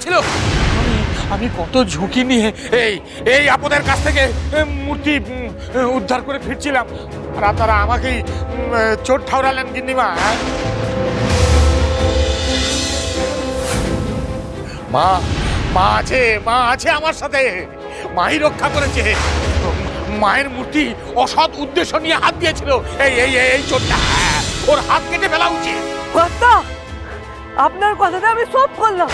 ছিল আমি কত ঝুঁকি নিয়ে এই এই আপদের কাছ থেকে মূর্তি উদ্ধার করে ফিরছিলাম। আর আপনারা আমাকেই চোট ঠাউরালেন গিন্নিমা হ্যাঁ? মা মা আছে মা আছে আমার সাথে। মাই রক্ষা করেছে। মায়ের মূর্তি অসৎ উদ্দেশ্য নিয়ে হাত দিয়েছিল। এই এই, এই- চোরটা ওর হাত কেটে ফেলা উচিত। আপনার কথাটা আমি সব করলাম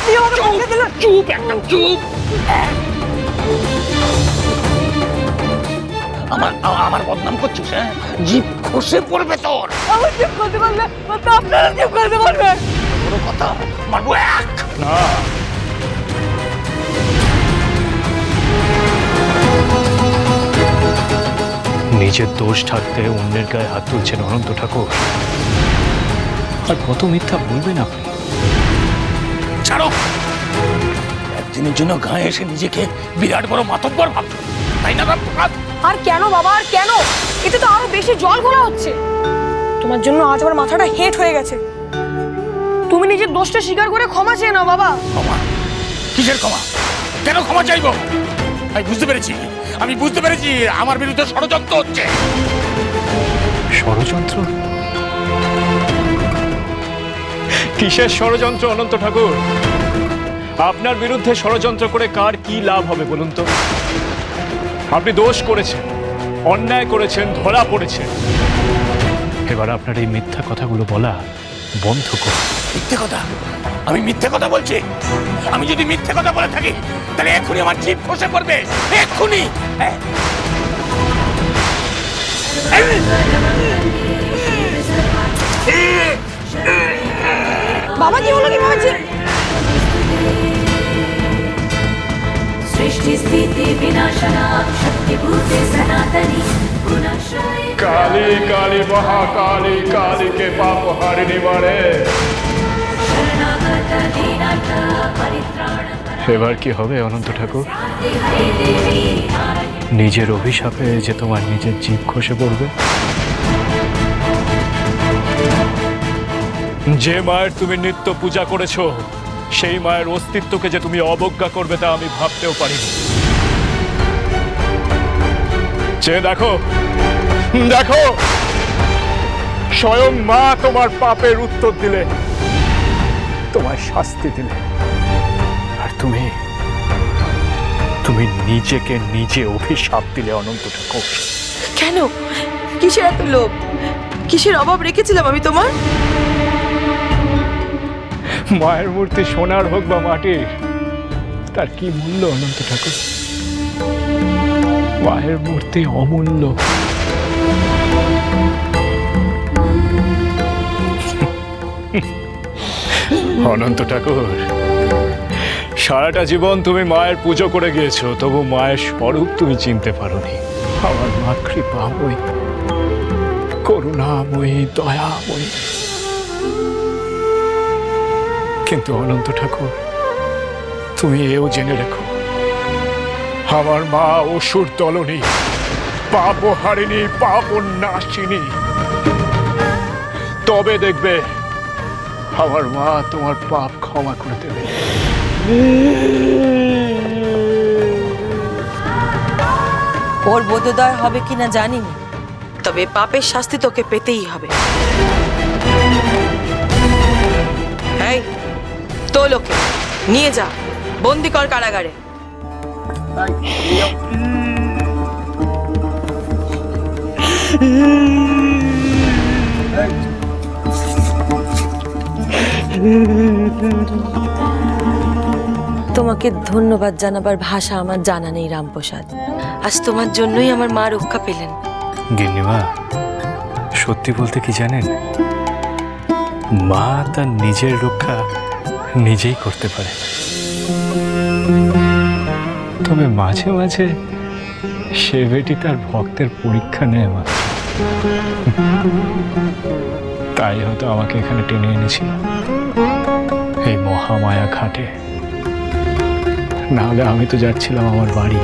চুপ একদম চুপ। আমার আমার বদনাম করছিস হ্যাঁ? জিপ খসে পড়বে তোর। আমার জিপ করতে পারলে কর্তা আপনারা জিপ করতে কোনো কথা মারবো এক। না। নিজের দোষ থাকতে অন্যের গায়ে হাত তুলছেন অনন্ত ঠাকুর। আর কত মিথ্যা বলবেন আপনি? ছাড়ো। একদিনের জন্য গায়ে এসে নিজেকে বিরাট বড় মাতব্বর ভাবছ। তাই না রামপ্রসাদ আর কেন বাবা আর কেন? এতে তো আরও বেশি জল ঘোলা হচ্ছে। তোমার জন্য আজ আমার মাথাটা হেট হয়ে গেছে। তুমি নিজের দোষটা স্বীকার করে ক্ষমা চেয়ে নাও বাবা। ক্ষমা? কিসের ক্ষমা? কেন ক্ষমা চাইব? আমি বুঝতে পেরেছি। আমি বুঝতে পেরেছি আমার বিরুদ্ধে ষড়যন্ত্র হচ্ছে। ষড়যন্ত্র? কিসের ষড়যন্ত্র অনন্ত ঠাকুর? আপনার বিরুদ্ধে ষড়যন্ত্র করে কার কি লাভ হবে বলুন তো? আপনি দোষ করেছেন, অন্যায় করেছেন, ধরা পড়েছেন। এবার আপনার এই মিথ্যা কথাগুলো বলা বন্ধ করুন। মিথ্যে কথা? আমি মিথ্যে কথা বলছি? আমি যদি মিথ্যে কথা বলে থাকি, তাহলে এক্ষুনি আমার জিভ খসে পড়বে। এক্ষুনি! বাবা কি হলো? কীভাবে সৃষ্টি স্থিতি বিনাশনা শক্তি ভূতে সনাতনী কালী কালী পাপ এবার মানে। কি হবে অনন্ত ঠাকুর? নিজের অভিশাপে যে তোমার নিজের জীব খসে পড়বে যে মায়ের তুমি নিত্য পূজা করেছ, সেই মায়ের অস্তিত্বকে যে তুমি অবজ্ঞা করবে তা আমি ভাবতেও পারিনি। যে দেখো দেখো, স্বয়ং মা তোমার পাপের উত্তর দিলে, তোমার শাস্তি দিলে। আর তুমি তুমি নিজেকে নিজে অভিশাপ দিলে, অনন্ত ঠাকুর। কেন? কিসের এত লোভ? কিসের অভাব রেখেছিলাম আমি তোমার? মায়ের মূর্তি, সোনার হোক বা মাটির, তার কি মূল্য অনন্ত ঠাকুর? মায়ের মূর্তি অমূল্য। অনন্ত ঠাকুর, সারাটা জীবন তুমি মায়ের পুজো করে গিয়েছো, তবু মায়ের স্বরূপ তুমি চিনতে পারোনি। আমার মা কৃপাময়ী, করুণাময়ী, দয়াময়ী। কিন্তু অনন্ত ঠাকুর তুমি এও জেনে রেখো আমার মা অসুর দলনী পাপ হারিনি পাপ নাশিনী। তবে দেখবে আমার মা তোমার পাপ ক্ষমা করে দেবে। ওর বোধোদয় হবে কিনা জানি না তবে পাপের শাস্তি তোকে পেতেই হবে। এই তো লোকে নিয়ে যা, বন্দি কর কারাগারে। তোমাকে ধন্যবাদ জানাবার ভাষা আমার জানা নেই, রামপ্রসাদ। আজ তোমার জন্যই আমার মা রক্ষা পেলেন। গিন্নিমা, সত্যি বলতে কি জানেন? মা তার নিজের রক্ষা নিজেই করতে পারে। তবে মাঝে মাঝে সে বেটি তার ভক্তের পরীক্ষা নেয় মা। তাই হয়তো আমাকে এখানে টেনে এনেছিল। এই মহামায়া ঘাটে। নাহলে আমি তো যাচ্ছিলাম আমার বাড়ি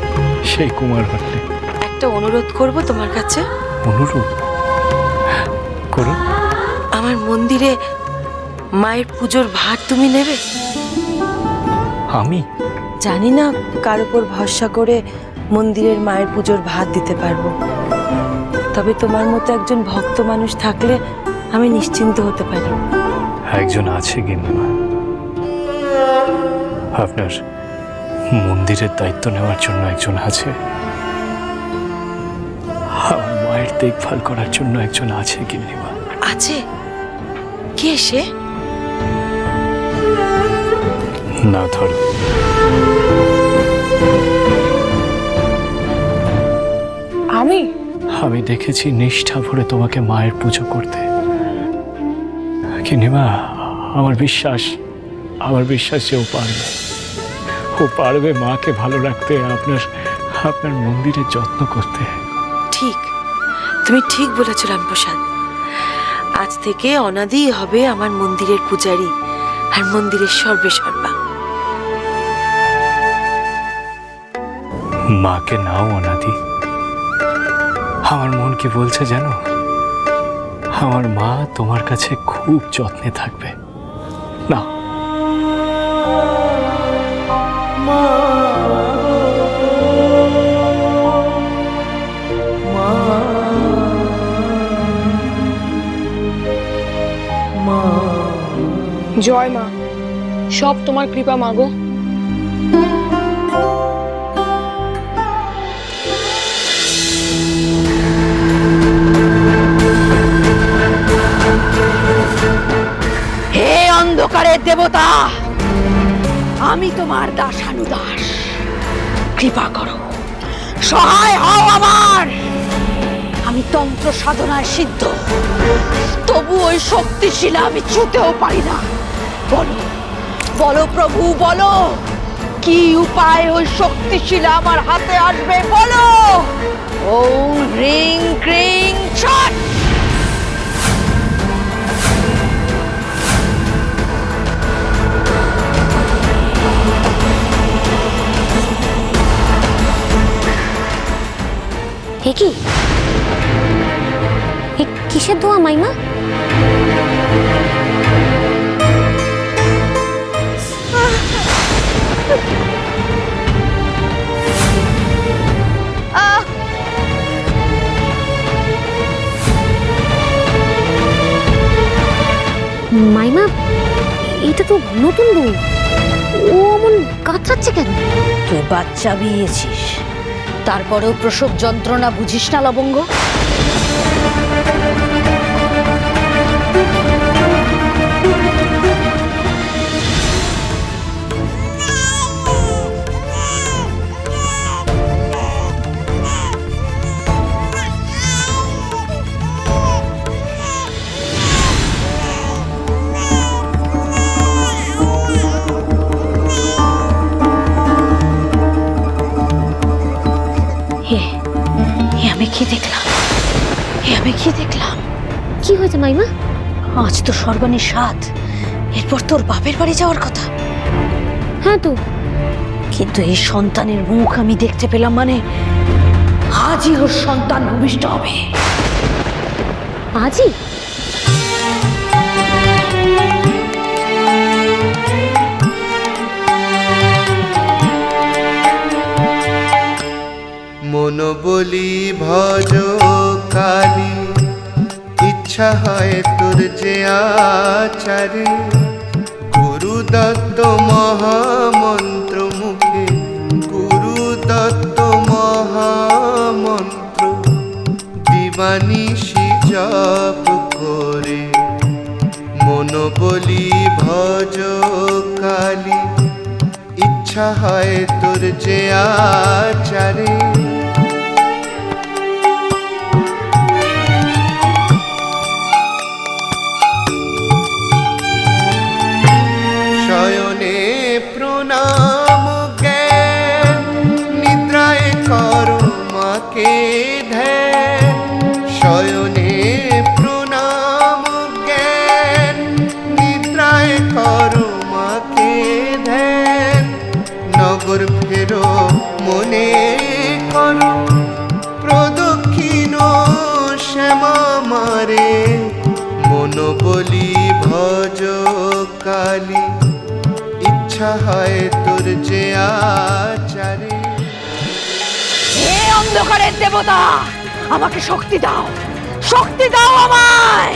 সেই কুমার ঘাটে। একটা অনুরোধ করব তোমার কাছে? অনুরোধ? করুন। আমার মন্দিরে মায়ের পুজোর ভার তুমি নেবে? আমি? জানি না কার উপর ভরসা করে মন্দিরের মায়ের পুজোর ভাত দিতে পারব। তবে তোমার মতো একজন ভক্ত মানুষ থাকলে আমি নিশ্চিন্ত হতে পারি। একজন আছে গিন্নিমা আপনার মন্দিরের দায়িত্ব নেওয়ার জন্য একজন আছে। আমার মায়ের দেখভাল করার জন্য একজন আছে গিন্নিমা আছে? কে সে? না ধরো। আমি? আমি দেখেছি নিষ্ঠা ভরে তোমাকে মায়ের পুজো করতে। গিন্নিমা আমার বিশ্বাস আমার বিশ্বাস যে ও পারবে। ও পারবে মাকে ভালো রাখতে আপনার আপনার মন্দিরের যত্ন করতে। ঠিক। তুমি ঠিক বলেছ রামপ্রসাদ। আজ থেকে অনাদি হবে আমার মন্দিরের পূজারী আর মন্দিরের সর্বে সর্বা মাকে নাও, অনাদি। আমার মন কি বলছে জানো? আমার মা তোমার কাছে খুব যত্নে থাকবে। না জয় মা, সব তোমার কৃপা মাগো দেবতা, আমি তোমার দাসানুদাস কৃপা করো, সহায় হও আমার। আমি তন্ত্র সাধনায় সিদ্ধ, তবু ওই শক্তিশীলা আমি ছুতেও পারি না। বলো বলো প্রভু, বলো, কি উপায় ওই শক্তিশীলা আমার হাতে আসবে? বলো। ও হ্রিং ক্রিং কিসের দোয়া, মাইমা। মাইমা, এটা তো নতুন বউ। ও অমন কাতরাচ্ছে কেন? তুই বাচ্চা বিয়েছিস, তারপরেও প্রসব যন্ত্রণা বুঝিস না, লবঙ্গ? মাইমা? আজ তো সর্বাণী সাত এরপর তোর বাপের বাড়ি যাওয়ার কথা। হ্যাঁ তো। কিন্তু এই সন্তানের মুখ আমি দেখতে পেলাম মানে আজই ওর সন্তান ভূমিষ্ঠ হবে। আজই? মন বলি ভজ কালী ইচ্ছা হয় তোর যে আচারে, গুরু দত্ত মহামন্ত্র মুখে গুরু দত্ত মহামন্ত্র দিবানিশি জপ করে। মন বলি ভজ কালী, ইচ্ছা হয় তোর যে আচারে যে আচারে হে অন্ধকারের দেবতা আমাকে শক্তি দাও। শক্তি দাও আমায়।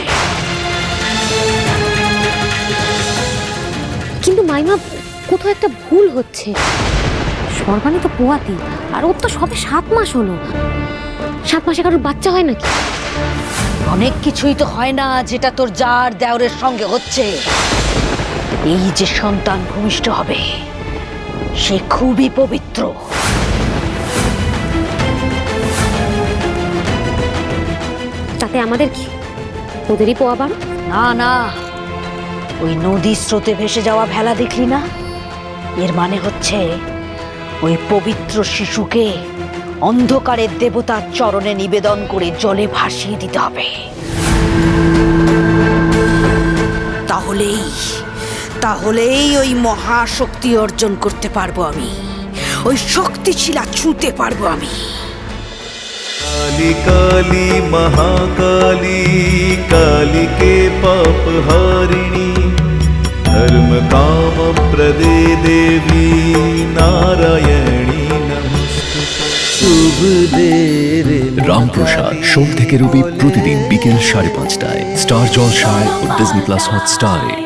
কিন্তু মাইমা কোথাও একটা ভুল হচ্ছে। সর্বাণী তো পোয়াতি আর ওর তো সবে সাত মাস হলো। সাত মাসে কারোর বাচ্চা হয় নাকি? অনেক কিছুই তো হয় না যেটা তোর যার দেওরের সঙ্গে হচ্ছে। এই যে সন্তান ভূমিষ্ঠ হবে। সে খুবই পবিত্র। তাতে আমাদের কি? ওদেরই পোয়া বারো? না না। ওই নদী স্রোতে ভেসে যাওয়া ভেলা দেখলি না? এর মানে হচ্ছে ওই পবিত্র শিশুকে অন্ধকারের দেবতার চরণে নিবেদন করে জলে ভাসিয়ে দিতে হবে। তাহলেই তাহলেই ওই মহাশক্তি অর্জন করতে পারবো আমি ওই শক্তিশিলা ছুঁতে পারবো আমি काली काली महाकाली कालिके पाप हारिणी धर्म काम प्रदे देवी नारायणी नमस्तुते शुभ दे रे রামপ্রসাদ সোম থেকে রবি প্রতিদিন বিকেল সাড়ে পাঁচটায় স্টার জলসায় ও ডিজনি প্লাস হটস্টারে